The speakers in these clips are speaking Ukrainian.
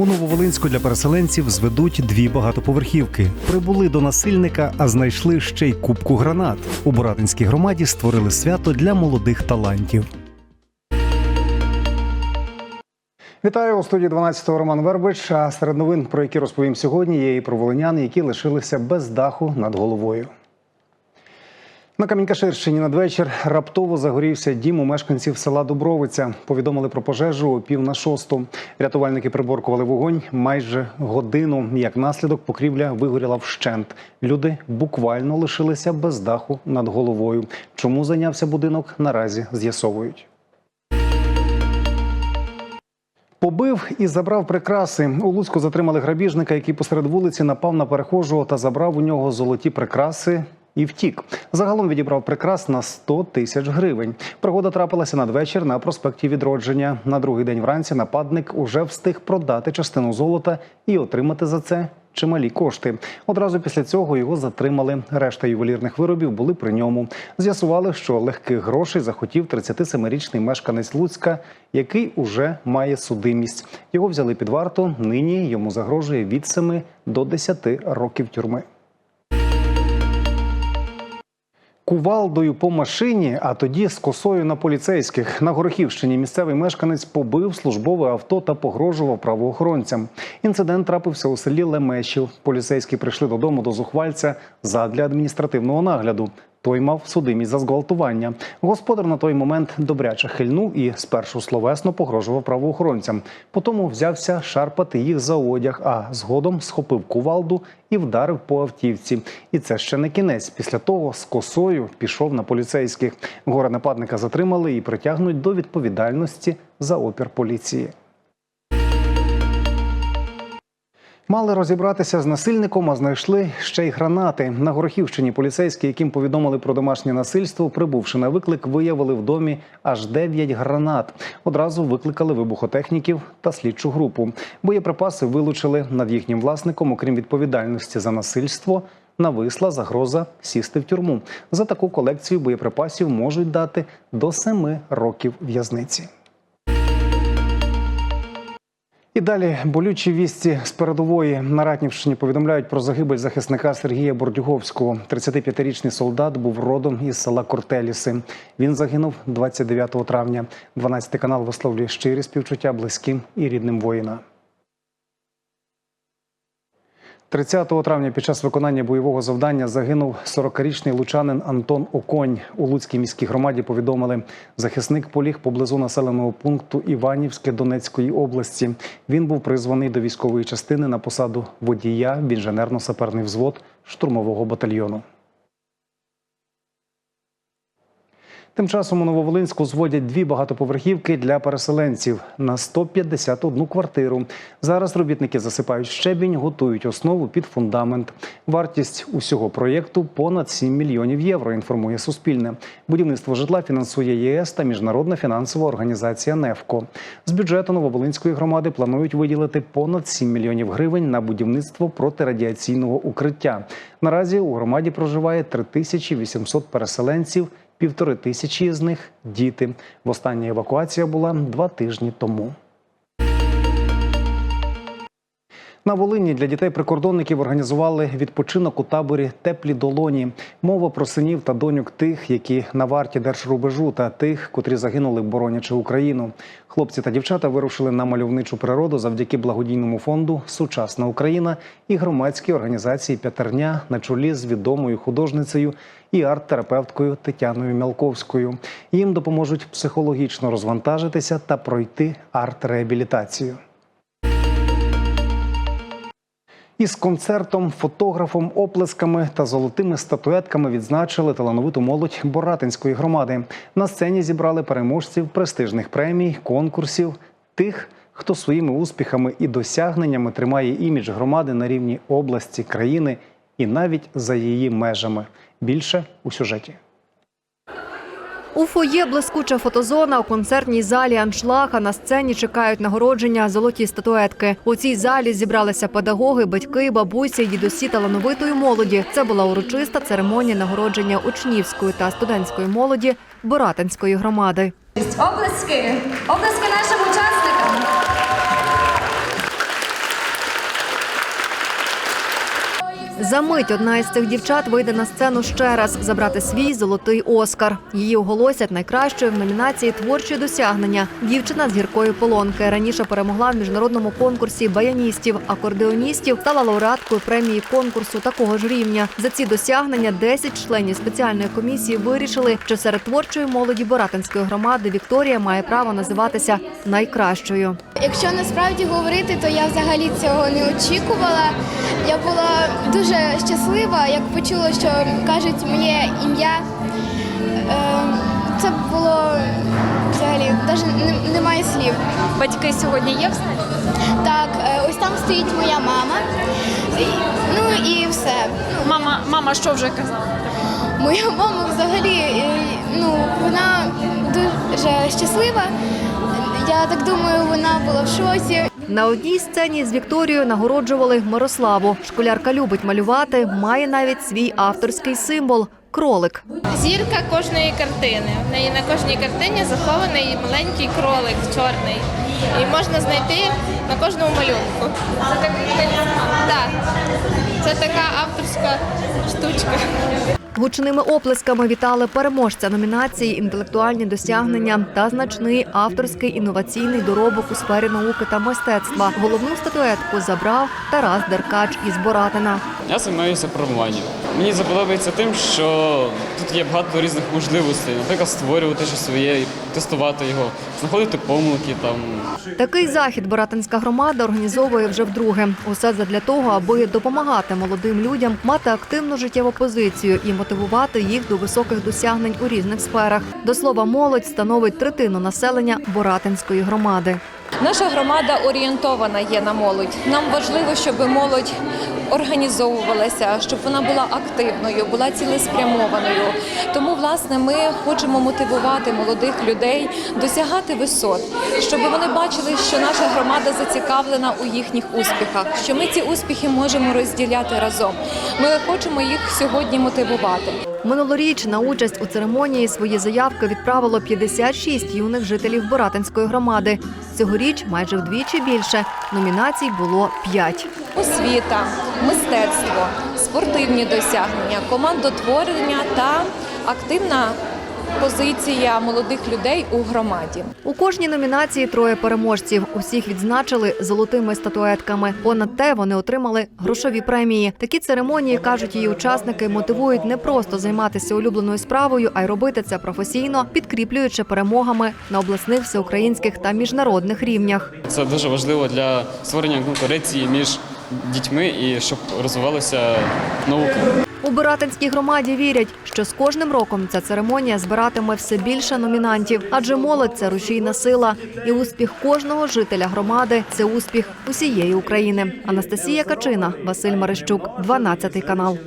У Нововолинську для переселенців зведуть дві багатоповерхівки. Прибули до насильника, а знайшли ще й кубку гранат. У Боратинській громаді створили свято для молодих талантів. Вітаю у студії 12-го Роман Вербич. А серед новин, про які розповім сьогодні, є і про волинян, які лишилися без даху над головою. На Камінькаширщині надвечір раптово загорівся дім у мешканців села Дубровиця. Повідомили про пожежу о пів на шосту. Рятувальники приборкували вогонь майже годину. Як наслідок, покрівля вигоріла вщент. Люди буквально лишилися без даху над головою. Чому зайнявся будинок, наразі з'ясовують. Побив і забрав прикраси. У Луцьку затримали грабіжника, який посеред вулиці напав на перехожого та забрав у нього золоті прикраси. І втік. Загалом відібрав прикрас на 100 тисяч гривень. Пригода трапилася надвечір на проспекті Відродження. На другий день вранці нападник уже встиг продати частину золота і отримати за це чималі кошти. Одразу після цього його затримали. Решта ювелірних виробів були при ньому. З'ясували, що легких грошей захотів 37-річний мешканець Луцька, який уже має судимість. Його взяли під варту. Нині йому загрожує від 7 до 10 років тюрми. Кувалдою по машині, а тоді з косою на поліцейських на Горохівщині місцевий мешканець побив службове авто та погрожував правоохоронцям. Інцидент трапився у селі Лемешів. Поліцейські прийшли додому до зухвальця задля адміністративного нагляду. Той мав судимість за зґвалтування. Господар на той момент добряче хильнув і спершу словесно погрожував правоохоронцям. Потім взявся шарпати їх за одяг, а згодом схопив кувалду і вдарив по автівці. І це ще не кінець. Після того з косою пішов на поліцейських. Горе нападника затримали і притягнуть до відповідальності за опір поліції. Мали розібратися з насильником, а знайшли ще й гранати. На Горохівщині поліцейські, яким повідомили про домашнє насильство, прибувши на виклик, виявили в домі аж 9 гранат. Одразу викликали вибухотехніків та слідчу групу. Боєприпаси вилучили над їхнім власником, окрім відповідальності за насильство. Нависла загроза сісти в тюрму. За таку колекцію боєприпасів можуть дати до 7 років в'язниці. І далі болючі вісті з передової на Ратнівщині повідомляють про загибель захисника Сергія Бордюговського. 35-річний солдат був родом із села Кортеліси. Він загинув 29 травня. 12 канал висловлює щирі співчуття близьким і рідним воїна. 30 травня під час виконання бойового завдання загинув 40-річний лучанин Антон Оконь. У Луцькій міській громаді повідомили, захисник поліг поблизу населеного пункту Іванівське Донецької області. Він був призваний до військової частини на посаду водія в інженерно-саперний взвод штурмового батальйону. Тим часом у Нововолинську зводять дві багатоповерхівки для переселенців на 151 квартиру. Зараз робітники засипають щебінь, готують основу під фундамент. Вартість усього проєкту понад 7 мільйонів євро. Інформує Суспільне. Будівництво житла фінансує ЄС та міжнародна фінансова організація НЕФКО. З бюджету Нововолинської громади планують виділити понад 7 мільйонів гривень на будівництво протирадіаційного укриття. Наразі у громаді проживає 3800 переселенців. Півтори тисячі з них діти. Остання евакуація була два тижні тому. На Волині для дітей-прикордонників організували відпочинок у таборі Теплі долоні. Мова про синів та доньок тих, які на варті держрубежу, та тих, котрі загинули, боронячи Україну. Хлопці та дівчата вирушили на мальовничу природу завдяки благодійному фонду Сучасна Україна і громадській організації П'ятерня на чолі з відомою художницею і арт-терапевткою Тетяною Мялковською. Їм допоможуть психологічно розвантажитися та пройти арт-реабілітацію. Із концертом, фотографом, оплесками та золотими статуетками відзначили талановиту молодь Боратинської громади. На сцені зібрали переможців престижних премій, конкурсів, тих, хто своїми успіхами і досягненнями тримає імідж громади на рівні області, країни і навіть за її межами. Більше у сюжеті. У фоє блискуча фотозона у концертній залі аншлаг, на сцені чекають нагородження золоті статуетки. У цій залі зібралися педагоги, батьки, бабусі, дідусі талановитої молоді. Це була урочиста церемонія нагородження учнівської та студентської молоді Боратинської громади. Облески! Облески нашим учасникам! За мить одна із цих дівчат вийде на сцену ще раз забрати свій золотий Оскар. Її оголосять найкращою в номінації Творчі досягнення. Дівчина з гіркої полонки раніше перемогла в міжнародному конкурсі баяністів, акордеоністів, стала лауреаткою премії конкурсу такого ж рівня. За ці досягнення 10 членів спеціальної комісії вирішили, що серед творчої молоді Боратинської громади Вікторія має право називатися найкращою. Якщо насправді говорити, то я взагалі цього не очікувала. Я була дуже щаслива, як почула, що кажуть моє ім'я. Е, Це було взагалі навіть немає слів. Батьки сьогодні є в залі? Так, е, ось там стоїть моя мама. Ну і все. Мама, мама що вже казала? Моя мама взагалі, е, ну вона дуже щаслива. Я так думаю, вона була в шоці. На одній сцені з Вікторією нагороджували Мирославу. Школярка любить малювати, має навіть свій авторський символ кролик. Зірка кожної картини. В неї на кожній картині захований маленький кролик чорний. І можна знайти на кожному малюнку. Це так, так. Це така авторська штучка. Гучними оплесками вітали переможця номінації інтелектуальні досягнення та значний авторський інноваційний доробок у сфері науки та мистецтва. Головну статуетку забрав Тарас Деркач із Боратина. Я займаюся програмуванням. Мені це подобається тим, що тут є багато різних можливостей, наприклад, створювати щось своє, тестувати його, знаходити помилки там. Такий захід Боратинська громада організовує вже вдруге. Усе задля того, аби допомагати молодим людям мати активну життєву позицію і мотивувати їх до високих досягнень у різних сферах. До слова, молодь становить третину населення Боратинської громади. Наша громада орієнтована є на молодь. Нам важливо, щоб молодь організовувалася, щоб вона була активною, була цілеспрямованою. Тому, власне, ми хочемо мотивувати молодих людей досягати висот, щоб вони бачили, що наша громада зацікавлена у їхніх успіхах, що ми ці успіхи можемо розділяти разом. Ми хочемо їх сьогодні мотивувати. Минулоріч на участь у церемонії свої заявки відправило 56 юних жителів Боратинської громади. Цьогоріч майже вдвічі більше. Номінацій було 5. освіта, мистецтво, спортивні досягнення, командотворення та активна позиція молодих людей у громаді. У кожній номінації троє переможців. Усіх відзначили золотими статуетками. Понад те вони отримали грошові премії. Такі церемонії кажуть її учасники, мотивують не просто займатися улюбленою справою, а й робити це професійно, підкріплюючи перемогами на обласних, всеукраїнських та міжнародних рівнях. Це дуже важливо для створення конкуренції між дітьми і щоб розвивалася наука. У Биратинській громаді вірять, що з кожним роком ця церемонія збиратиме все більше номінантів, адже молодь це рушійна сила, і успіх кожного жителя громади це успіх усієї України. Анастасія Качина, Василь Марищук, 12 канал.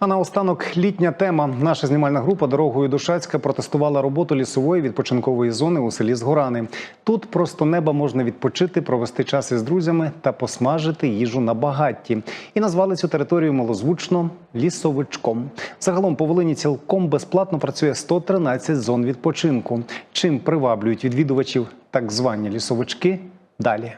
А наостанок літня тема. Наша знімальна група дорогою до Шацька протестувала роботу лісової відпочинкової зони у селі Згорани. Тут просто неба можна відпочити, провести час із друзями та посмажити їжу на багатті. І назвали цю територію малозвучно лісовичком. Загалом по Волині цілком безплатно працює 113 зон відпочинку. Чим приваблюють відвідувачів так звані лісовички? Далі.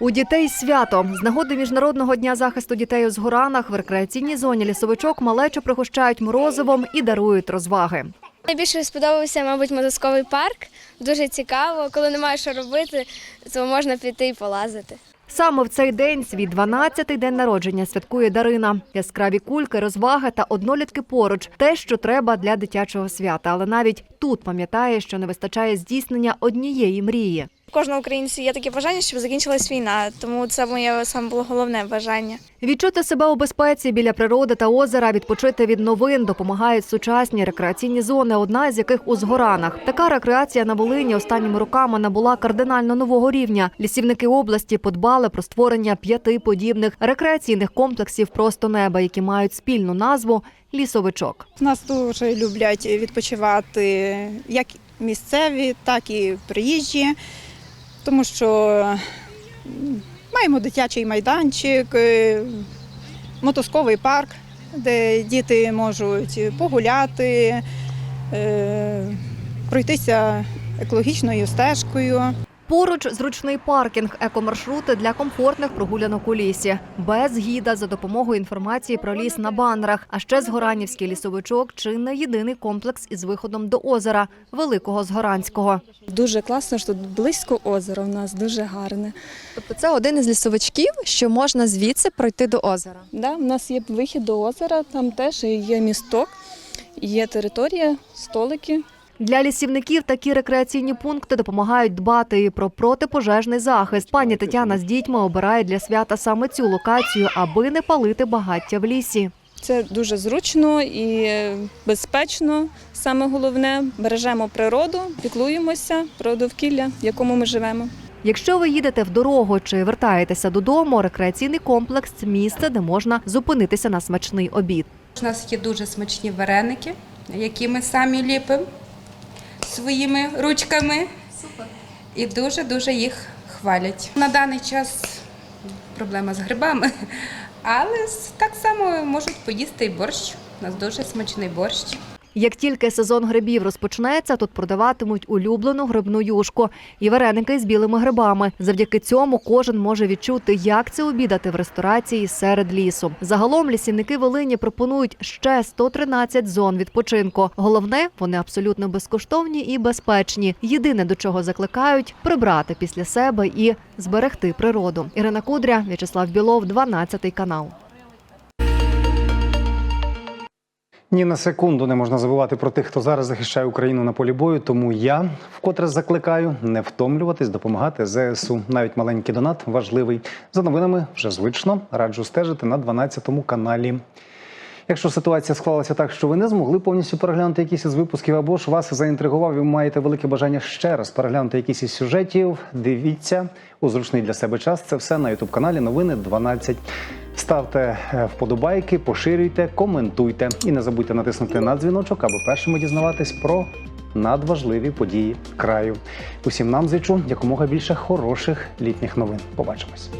У дітей свято з нагоди міжнародного дня захисту дітей у згоранах в рекреаційній зоні лісовичок малечу пригощають морозивом і дарують розваги. Найбільше сподобався, мабуть, мотузковий парк. Дуже цікаво. Коли немає що робити, то можна піти і полазити. Саме в цей день свій 12-й день народження святкує Дарина. Яскраві кульки, розваги та однолітки поруч те, що треба для дитячого свята. Але навіть тут пам'ятає, що не вистачає здійснення однієї мрії. Кожного українця є таке бажання, щоб закінчилась війна. Тому це моє саме було головне бажання. Відчути себе у безпеці біля природи та озера, відпочити від новин допомагають сучасні рекреаційні зони, одна з яких у згоранах. Така рекреація на Волині останніми роками набула кардинально нового рівня. Лісівники області подбали про створення п'яти подібних рекреаційних комплексів просто неба, які мають спільну назву лісовичок. Нас дуже люблять відпочивати як місцеві, так і приїжджі, тому що маємо дитячий майданчик, мотосковий парк, де діти можуть погуляти, е, пройтися екологічною стежкою. Поруч зручний паркінг, екомаршрути для комфортних прогулянок у лісі, без гіда за допомогою інформації про ліс на банерах. А ще Згоранівський лісовичок чи не єдиний комплекс із виходом до озера Великого Згоранського. Дуже класно, що тут близько озера у нас дуже гарне. Тобто це один із лісовичків, що можна звідси пройти до озера. Да, у нас є вихід до озера, там теж є місток, є територія, столики. Для лісівників такі рекреаційні пункти допомагають дбати і про протипожежний захист. Пані Тетяна з дітьми обирає для свята саме цю локацію, аби не палити багаття в лісі. Це дуже зручно і безпечно. Саме головне, бережемо природу, піклуємося про довкілля, в якому ми живемо. Якщо ви їдете в дорогу чи вертаєтеся додому, рекреаційний комплекс це місце, де можна зупинитися на смачний обід. У нас є дуже смачні вареники, які ми самі ліпимо своїми ручками. І дуже-дуже їх хвалять. На даний час проблема з грибами, але так само можуть поїсти і борщ. У нас дуже смачний борщ. Як тільки сезон грибів розпочнеться, тут продаватимуть улюблену грибну юшку і вареники з білими грибами. Завдяки цьому кожен може відчути, як це обідати в ресторації серед лісу. Загалом лісівники Волині пропонують ще 113 зон відпочинку. Головне, вони абсолютно безкоштовні і безпечні. Єдине до чого закликають прибрати після себе і зберегти природу. Ірина Кудря, В'ячеслав Білов, 12 канал. Ні на секунду не можна забувати про тих, хто зараз захищає Україну на полі бою. Тому я вкотре закликаю не втомлюватись, допомагати ЗСУ. Навіть маленький донат важливий. За новинами вже звично раджу стежити на 12 каналі. Якщо ситуація склалася так, що ви не змогли повністю переглянути якісь із випусків, або ж вас заінтригував, і маєте велике бажання ще раз переглянути якісь із сюжетів, дивіться у зручний для себе час. Це все на ютуб каналі Новини 12. Ставте е, вподобайки, поширюйте, коментуйте і не забудьте натиснути на дзвіночок, аби першими дізнаватись про надважливі події краю. Усім нам зичу якомога більше хороших літніх новин. Побачимось.